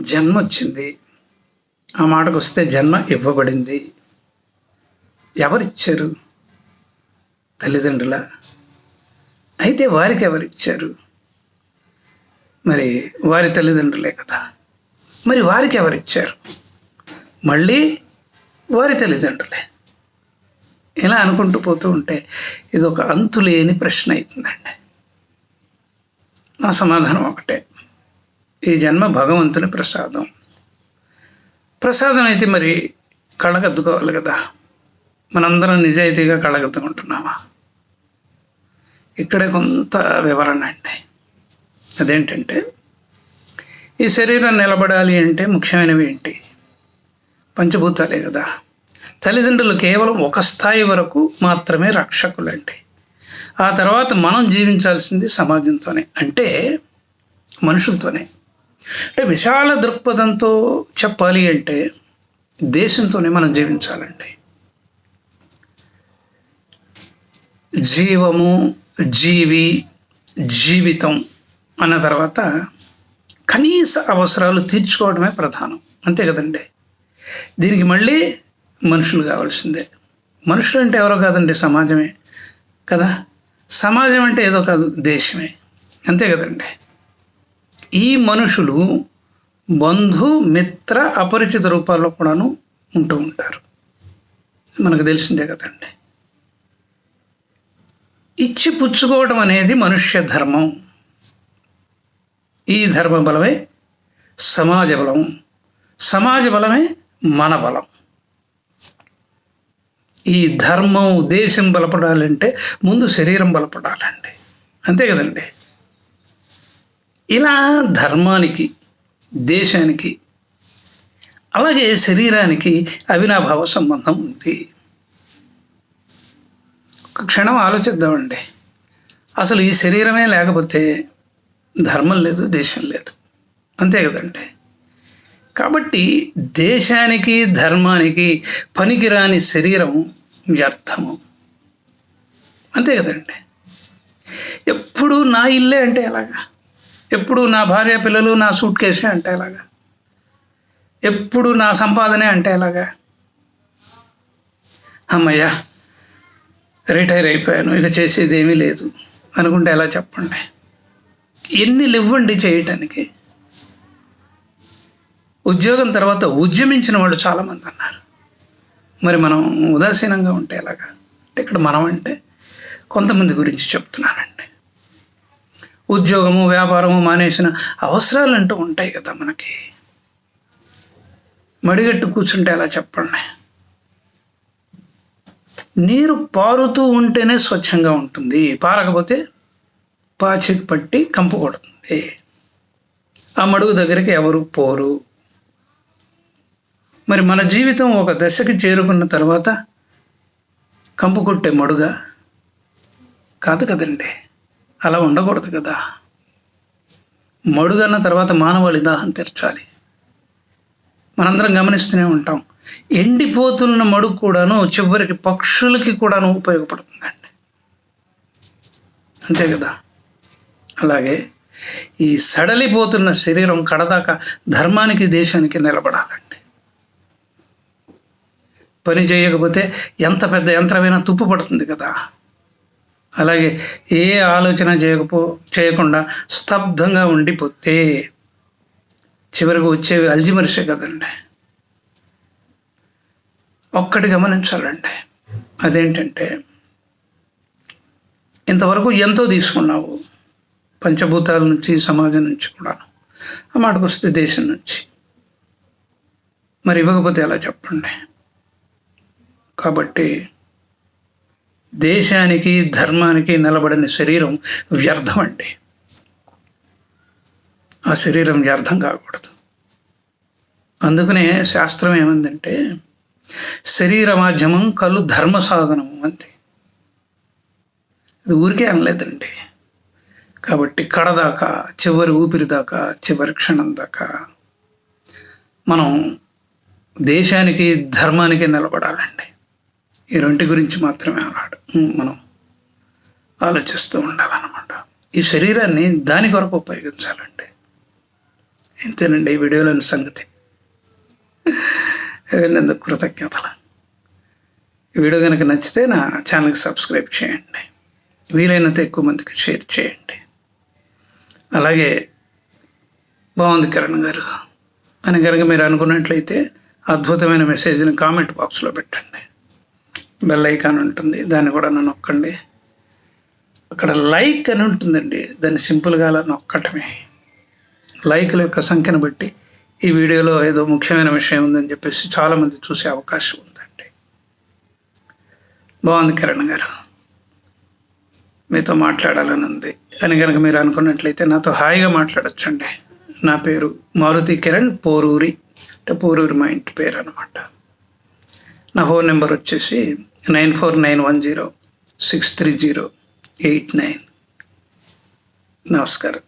జన్మ వచ్చింది ఆ మాటకు వస్తే జన్మ ఇవ్వబడింది. ఎవరిచ్చారు? తల్లిదండ్రుల. అయితే వారికి ఎవరిచ్చారు మరి వారి తల్లిదండ్రులే కదా. మరి వారికి ఎవరిచ్చారు మళ్ళీ వారి తల్లిదండ్రులే. ఇలా అనుకుంటూ పోతూ ఉంటే ఇది ఒక అంతులేని ప్రశ్న అవుతుందండి నా సమాధానం ఒకటే. ఈ జన్మ భగవంతుని ప్రసాదం. ప్రసాదం అయితే మరి కళ్ళగద్దుకోవాలి కదా. మనందరం నిజాయితీగా కళ్ళగద్దుకుంటున్నామా ఇక్కడే కొంత వివరణ అండి. అదేంటంటే ఈ శరీరం నిలబడాలి అంటే ముఖ్యమైనవి ఏంటి? పంచభూతాలే కదా. తల్లిదండ్రులు కేవలం ఒక స్థాయి వరకు మాత్రమే రక్షకులండి. ఆ తర్వాత మనం జీవించాల్సింది సమాజంతోనే అంటే మనుషులతోనే. అంటే విశాల దృక్పథంతో చెప్పాలి అంటే దేశంతోనే మనం జీవించాలండి. జీవము జీవి జీవితం అన్న తర్వాత కనీస అవసరాలు తీర్చుకోవడమే ప్రధానం. అంతే కదండి. దీనికి మళ్ళీ మనుషులు కావాల్సిందే. మనుషులు అంటే ఎవరో కాదండి సమాజమే కదా? సమాజం అంటే ఏదో కాదు దేశమే. అంతే కదండి. ఈ మనుషులు బంధు మిత్ర అపరిచిత రూపాల్లో కూడాను ఉంటూ ఉంటారు. మనకు తెలిసిందే కదండి. ఇచ్చి పుచ్చుకోవడం అనేది మనుష్య ధర్మం. ఈ ధర్మ బలమే సమాజ బలం. సమాజ బలమే మన బలం. ఈ ధర్మం దేశం బలపడాలంటే ముందు శరీరం బలపడాలండి. అంతే కదండి. ఇలా ధర్మానికి దేశానికి అలాగే శరీరానికి అవినాభావ సంబంధం ఉంది. ఒక క్షణం ఆలోచిద్దామండి. అసలు ఈ శరీరమే లేకపోతే ధర్మం లేదు దేశం లేదు. అంతే కదండి. కాబట్టి దేశానికి ధర్మానికి పనికిరాని శరీరం వ్యర్థము అంతే కదండి. ఎప్పుడు నా ఇల్లే అంటే ఎలాగా? ఎప్పుడు నా భార్య పిల్లలు నా సూట్ కేసే అంటే ఎలాగా? ఎప్పుడు నా సంపాదనే అంటే ఎలాగా? అమ్మయ్యా రిటైర్ అయిపోయాను ఇక చేసేది ఏమీ లేదు. అనుకుంటే ఎలా చెప్పండి? ఎన్ని ఇవ్వండి చేయటానికి? ఉద్యోగం తర్వాత ఉద్యమించిన వాళ్ళు చాలామంది అన్నారు. మరి మనం ఉదాసీనంగా ఉంటే ఎలాగా? అంటే ఇక్కడ మనం అంటే కొంతమంది గురించి చెప్తున్నానండి. ఉద్యోగము వ్యాపారము మానేసిన అవసరాలు అంటూ ఉంటాయి కదా మనకి. మడిగట్టు కూర్చుంటే ఎలా చెప్పండి. నీరు పారుతూ ఉంటేనే స్వచ్ఛంగా ఉంటుంది. పారకపోతే పాచికి పట్టి కంపు కొడుతుంది. ఆ మడుగు దగ్గరికి ఎవరు పోరు? మరి మన జీవితం ఒక దశకి చేరుకున్న తర్వాత కంపు కొట్టే మడుగా కాదు కదండి. అలా ఉండకూడదు కదా. మడుగన్న తర్వాత మానవాళి దాహం తీర్చాలి. మనందరం గమనిస్తూనే ఉంటాం. ఎండిపోతున్న మడుగు కూడాను చివరికి పక్షులకి కూడాను ఉపయోగపడుతుందండి. అంతే కదా. అలాగే ఈ సడలిపోతున్న శరీరం కడదాకా ధర్మానికి దేశానికి నిలబడాలండి. పని చేయకపోతే ఎంత పెద్ద యంత్రమైనా తుప్పు పడుతుంది కదా. అలాగే ఏ ఆలోచన చేయకపో చేయకుండా స్తబ్దంగా ఉండిపోతే చివరికి వచ్చేవి అల్జిమరిసే కదండి. ఒక్కటి గమనించాలండి. అదేంటంటే ఇంతవరకు ఎంతో తీసుకున్నావు. పంచభూతాల నుంచి సమాజం నుంచి కూడా ఆ మాటకు వస్తే దేశం నుంచి. మరి ఇవ్వకపోతే ఎలా చెప్పండి? కాబట్టి దేశానికి ధర్మానికి నిలబడిన శరీరం వ్యర్థం అండి. ఆ శరీరం వ్యర్థం కాకూడదు. అందుకనే శాస్త్రం ఏమందంటే శరీర మాధ్యమం కళ్ళు ధర్మ సాధనము అంతే ఇది ఊరికే అనలేదండి. కాబట్టి కడదాకా చివరి ఊపిరి దాకా చివరి క్షణం దాకా మనం దేశానికి ధర్మానికి నిలబడాలండి. ఈ రెంటి గురించి మాత్రమే ఆడాడు మనం ఆలోచిస్తూ ఉండాలన్నమాట. ఈ శరీరాన్ని దాని కొరకు ఉపయోగించాలండి ఇంతేనండి ఈ వీడియోలోని సంగతి. విన్నందుకు కృతజ్ఞతలు. ఈ వీడియో కనుక నచ్చితే నా ఛానల్కి సబ్స్క్రైబ్ చేయండి. వీలైనంత ఎక్కువ మందికి షేర్ చేయండి. అలాగే బాగుంది కిరణ్ గారు. అని కనుక మీరు అనుకున్నట్లయితే అద్భుతమైన మెసేజ్ని కామెంట్ బాక్స్లో పెట్టండి. బెల్ ఐకాన్ ఉంటుంది. దాన్ని కూడా నన్ను నొక్కండి. అక్కడ లైక్ అని ఉంటుందండి. దాన్ని సింపుల్గా అలా నొక్కటమే. లైక్ల యొక్క సంఖ్యను బట్టి ఈ వీడియోలో ఏదో ముఖ్యమైన విషయం ఉందని చెప్పేసి చాలామంది చూసే అవకాశం ఉందండి. బాగుంది కిరణ్ గారు. మీతో మాట్లాడాలని ఉంది. అని కనుక మీరు అనుకున్నట్లయితే నాతో హాయిగా మాట్లాడచ్చండి. నా పేరు మారుతి కిరణ్ పోరూరి. అంటే పోరూరి మా ఇంటి పేరు అనమాట నా ఫోన్ నెంబర్ వచ్చేసి nine four nine one zero six three zero eight nine. నమస్కారం.